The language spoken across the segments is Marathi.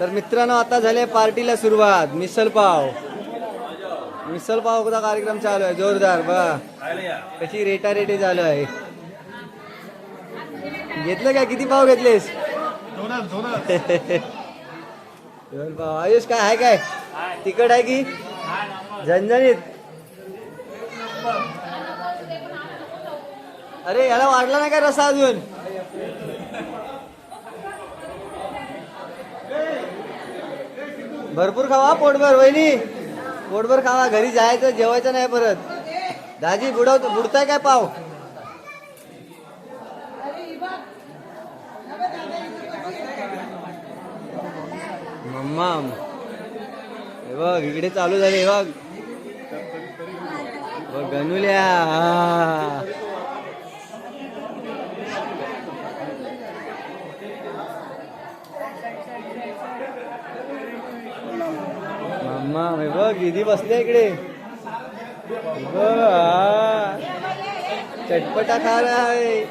तर मित्रांनो आता झाले पार्टीला सुरुवात. मिसल पाव मिसल कार्यक्रम चालू आहे. जोरदार बा कशी रेटा रेटी चालू आहे. घेतलं काय? किती पाव घेतलेस? दोन पाव आयुष काय आहे काय? तिकट आहे की? झणझणीत. अरे याला वाढला नाही काय रसा अजून? भरपूर खावा पोटभर. वहिनी पोटभर खावा. घरी जायचं जेवायचं नाही परत. दाजी बुडवतो बुडताय काय पाव? मम्मा. हे बघ इकडे चालू झाले हे बघ. बघ गणुल्या. मग मी बघ दीदी बसले इकडे. चटपटा खा रहा है.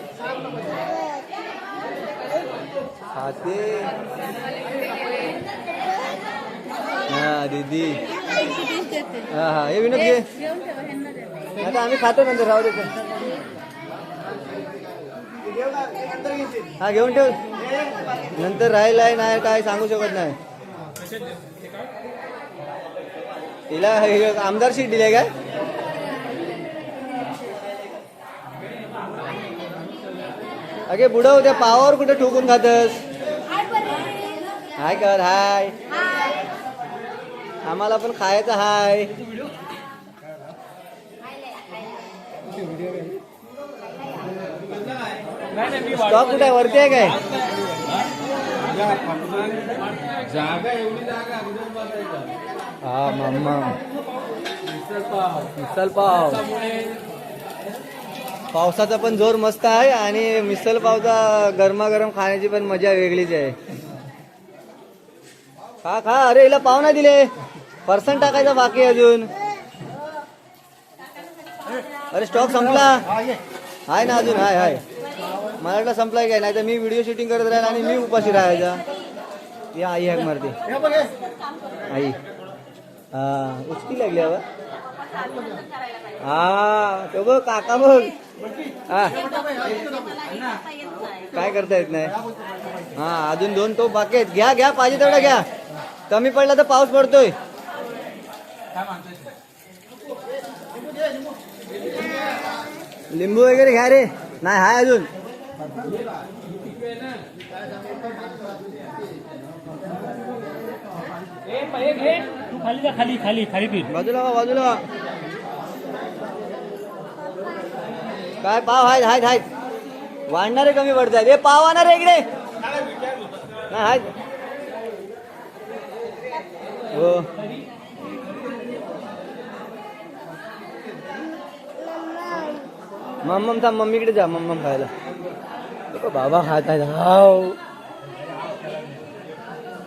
खाते. हा दीदी. हा हा हे विनोद घे आता आम्ही खातो नंतर राहू दे हा घेऊन ठेव. नंतर राहिलाय नाही काय सांगू शकत नाही. तिला आमदार सीट दिली काय अगे बुडव त्या पावावर कुठे ठोकून खातस? हाय कर हाय. आम्हाला पण खायचं हाय. स्टॉप कुठे वरती आहे काय? जागा एवढी जागा हा मिसल पाव. पावसाचा पण जोर मस्त आहे आणि मिसल पावचा गरमागरम खाण्याची पण मजा वेगळीच आहे. खा खा. अरे हिला पाव नाही दिले. पर्सन टाकायचा बाकी आहे अजून. अरे स्टॉक संपला. हाय ना अजून हाय हाय. मला वाटलं संपलाय काय? नाही तर मी व्हिडिओ शूटिंग करत राहील आणि मी उपाशी राहायचा. या आई हॅक मारते. आई. हा उचकी लागली हवं हा तो बघ काका बघ. हा काय करता येत नाही? हा अजून दोन तो बाकी आहेत. घ्या घ्या पाहिजे तेवढा घ्या. कमी पडला तर पाऊस पडतोय. लिंबू वगैरे घ्या रे. नाही हाय अजून. तू खाली जा खाली खाली खाली पीठ बाजूला बाजूला काय पाव आहेत आहेत आहेत वाढणारे कमी पडतात हे पाव आणणार आहे इकडे. नाही आहेत हो. मम्मम थांब मम्मीकडे जा मम्मम खायला. नको बाबा खात आहे. हाव.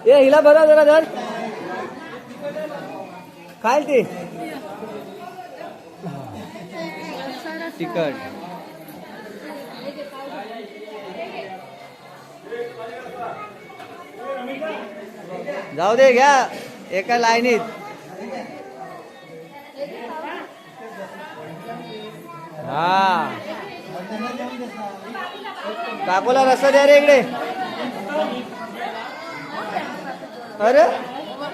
ए हिला बरा जरा धर खायल ते. तिखट. जाऊ दे घ्या. एका लाईनीत. हा. काकोला रस्ता द्या रे इकडे. अरे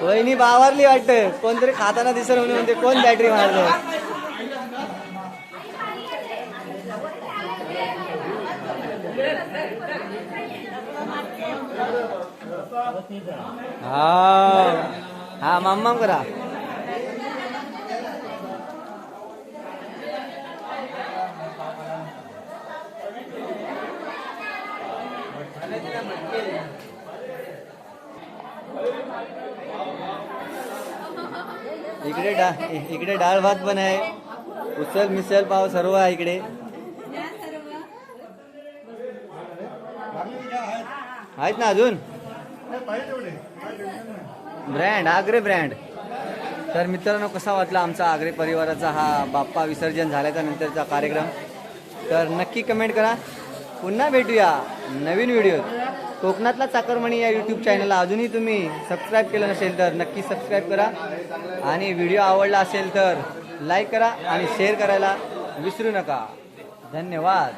वहिनी बावारली वाटतं. कोणतरी खाताना दिसत म्हणून म्हणते कोण बॅटरी मारलं हा. हा मम्मा करा. इकडे डा इकडे डाळ भात पण आहे. उचल मिसल पाव सर्व आहे इकडे. आहेत ना अजून? ब्रँड आग्रे ब्रँड. तर मित्रांनो कसा वाटला आमचा आग्रे परिवाराचा हा बाप्पा विसर्जन झाल्याच्या नंतरचा कार्यक्रम? तर नक्की कमेंट करा. पुन्हा भेटूया. नवीन व्हिडिओ. कोकणातला चाकरमणी या यूट्यूब चॅनलला अजूनही तुम्ही सबस्क्राईब केलं नसेल तर नक्की सबस्क्राईब करा. आणि व्हिडिओ आवडला असेल तर लाईक करा आणि शेअर करायला विसरू नका. धन्यवाद.